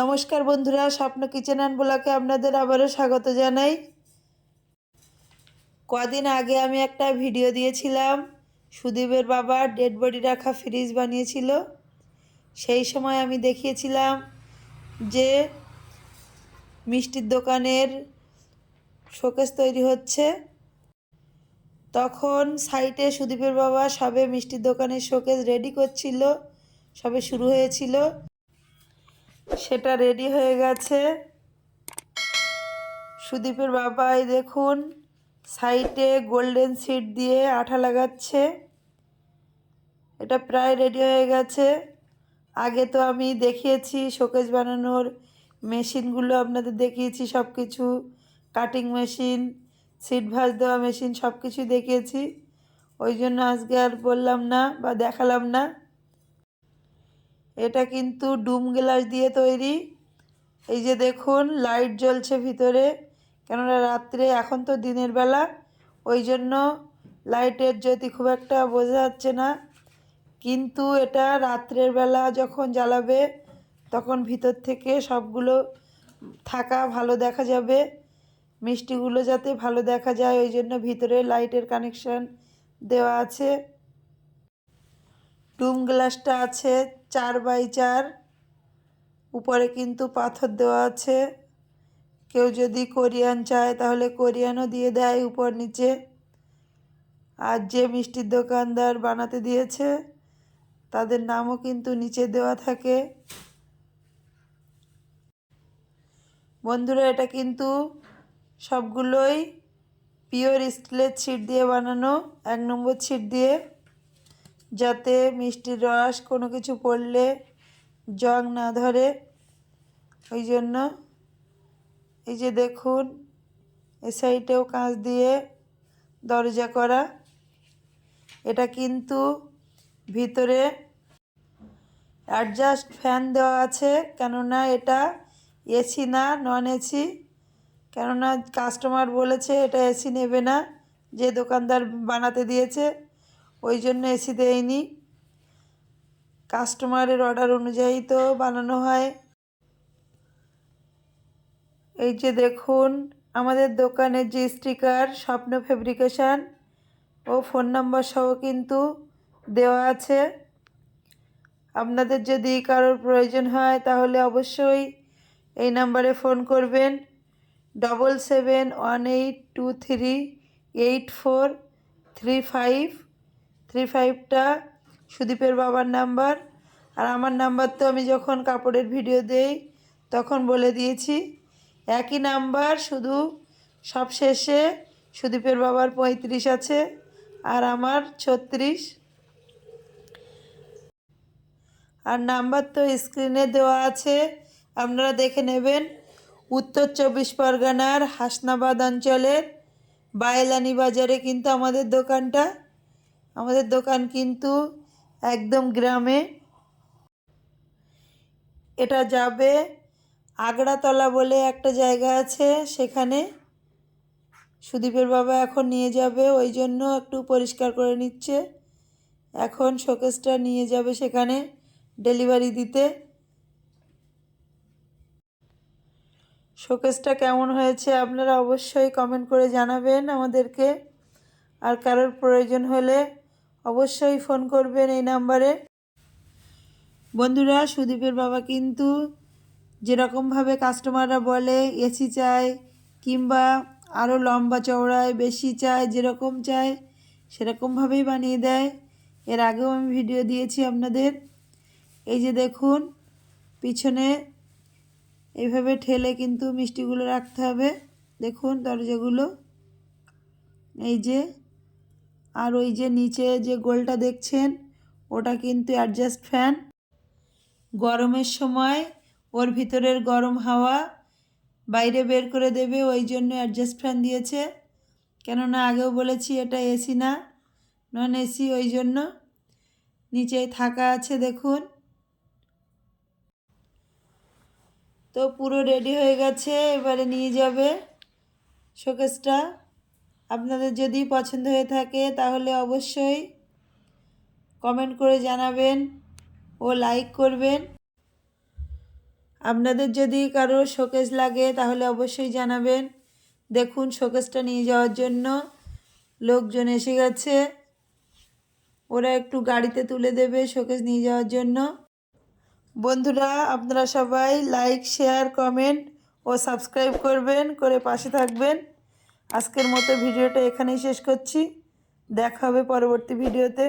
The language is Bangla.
নমস্কার বন্ধুরা, স্বপ্ন কিচেন অ্যান্ড ব্লকে আপনাদের আবারও স্বাগত জানাই। কদিন আগে আমি একটা ভিডিও দিয়েছিলাম, সুদীপের বাবা ডেড বডি রাখা ফ্রিজ বানিয়েছিল। সেই সময় আমি দেখিয়েছিলাম যে মিষ্টির দোকানের শোকেস তৈরি হচ্ছে। তখন সাইটে সুদীপের বাবা সবে মিষ্টির দোকানের শোকেস রেডি করছিল, সবে শুরু হয়েছিল। সেটা রেডি হয়ে গেছে। সুদীপের বাবাই দেখুন সাইডে গোল্ডেন সিট দিয়ে আঠা লাগাচ্ছে। এটা প্রায় রেডি হয়ে গেছে। আগে তো আমি দেখিয়েছি শোকেজ বানানোর মেশিনগুলো, আপনাদের দেখিয়েছি সব কিছু কাটিং মেশিন সিট ভাঁজ দেওয়া মেশিন সব কিছুই দেখিয়েছি। ওই জন্য আজকে আর বললাম না বা দেখালাম না। এটা কিন্তু ডুম গ্লাস দিয়ে তৈরি। এই যে দেখুন, লাইট জ্বলছে ভিতরে। কেননা রাত্রে, এখন তো দিনের বেলা। ওই জন্য লাইটের জ্যোতি খুব একটা বোঝা যাচ্ছে না। কিন্তু এটা রাত্রের বেলা যখন জ্বালাবে, তখন ভিতর থেকে সবগুলো থাকা ভালো দেখা যাবে। মিষ্টিগুলো যাতে ভালো দেখা যায়, ওই জন্য ভিতরে লাইটের কানেকশন দেওয়া আছে। ডুম গ্লাসটা আছে চার বাই চার। উপরে কিন্তু পাথর দেওয়া আছে। কেউ যদি কোরিয়ান চায় তাহলে কোরিয়ানও দিয়ে দেয় উপর নিচে। আর যে মিষ্টির দোকানদার বানাতে দিয়েছে, তাদের নামও কিন্তু নিচে দেওয়া থাকে। বন্ধুরা, এটা কিন্তু সবগুলোই পিওর স্টিলের ছিট দিয়ে বানানো। এক নম্বর ছিট দিয়ে যাতে মিষ্টির রস কোনো কিছু পড়লে জং না ধরে। ওই জন্য এই যে দেখুন, এ সাইডেও কাঁচ দিয়ে দরজা করা। এটা কিন্তু ভিতরে অ্যাডজাস্ট ফ্যান দেওয়া আছে, কেননা এটা এসি না নন এসি কেননা কাস্টমার বলেছে এটা এসি নেবে না, যে দোকানদার বানাতে দিয়েছে। ওই জন্য এসি দেয়নি। কাস্টমারের অর্ডার অনুযায়ী তো বানানো হয়। এই যে দেখুন, আমাদের দোকানের যে স্টিকার, স্বপ্ন ফেব্রিকেশান, ও ফোন নাম্বার সহ কিন্তু দেওয়া আছে। আপনাদের যদি কারোর প্রয়োজন হয়, তাহলে অবশ্যই এই নাম্বারে ফোন করবেন। Double seven one eight two three eight four three five three ফাইভটা, সুদীপের বাবার নাম্বার আর আমার নাম্বার তো আমি যখন কাপড়ের ভিডিও দেই তখন বলে দিয়েছি। একই নাম্বার, শুধু সব শেষে সুদীপের বাবার পঁয়ত্রিশ আছে আর আমার ছত্রিশ। আর নাম্বার তো স্ক্রিনে দেওয়া আছে, আপনারা দেখে নেবেন। উত্তর চব্বিশ পরগনার হাসনাবাদ অঞ্চলের বায়লানি বাজারে কিন্তু আমাদের দোকানটা। আমাদের দোকান কিন্তু একদম গ্রামে। এটা যাবে আগড়াতলা বলে একটা জায়গা আছে সেখানে। সুদীপের বাবা এখন নিয়ে যাবে, ওই জন্য একটু পরিষ্কার করে নিচ্ছে। এখন শোকেসটা নিয়ে যাবে সেখানে ডেলিভারি দিতে। শোকেসটা কেমন হয়েছে আপনারা অবশ্যই কমেন্ট করে জানাবেন আমাদেরকে। আর কারোর প্রয়োজন হলে অবশ্যই ফোন করবেন এই নাম্বারে। বন্ধুরা, সুদীপের বাবা কিন্তু যেরকমভাবে কাস্টমাররা বলে, এসি চায় কিংবা আরও লম্বা চওড়ায়, বেশি চায়, যেরকম চায়, সেরকমভাবেই বানিয়ে দেয়। এর আগেও আমি ভিডিও দিয়েছি আপনাদের। এই যে দেখুন, পিছনে এইভাবে ঠেলে কিন্তু মিষ্টিগুলো রাখতে হবে। দেখুন দরজাগুলো। এই যে আর ওই যে নিচে যে গোলটা দেখছেন, ওটা কিন্তু অ্যাডজাস্ট ফ্যান গরমের সময় ওর ভিতরের গরম হাওয়া বাইরে বের করে দেবে, ওই জন্য অ্যাডজাস্ট ফ্যান দিয়েছে। কেননা আগেও বলেছি এটা এসি না নন এসি ওই জন্য। নিচে থাকা আছে, দেখুন। তো পুরো রেডি হয়ে গেছে, এবারে নিয়ে যাবে শোকেসটা। আপনাদের যদি পছন্দ হয়ে থাকে তাহলে অবশ্যই কমেন্ট করে জানাবেন ও লাইক করবেন। আপনাদের যদি কারও শোকেস লাগে তাহলে অবশ্যই জানাবেন। দেখুন শোকেসটা নিয়ে যাওয়ার জন্য লোকজন এসে গেছে। ওরা একটু গাড়িতে তুলে দেবে শোকেস নিয়ে যাওয়ার জন্য। বন্ধুরা, আপনারা সবাই লাইক শেয়ার কমেন্ট ও সাবস্ক্রাইব করবেন, করে পাশে থাকবেন। আজকের মতো ভিডিওটা এখানেই শেষ করছি। দেখা হবে পরবর্তী ভিডিওতে।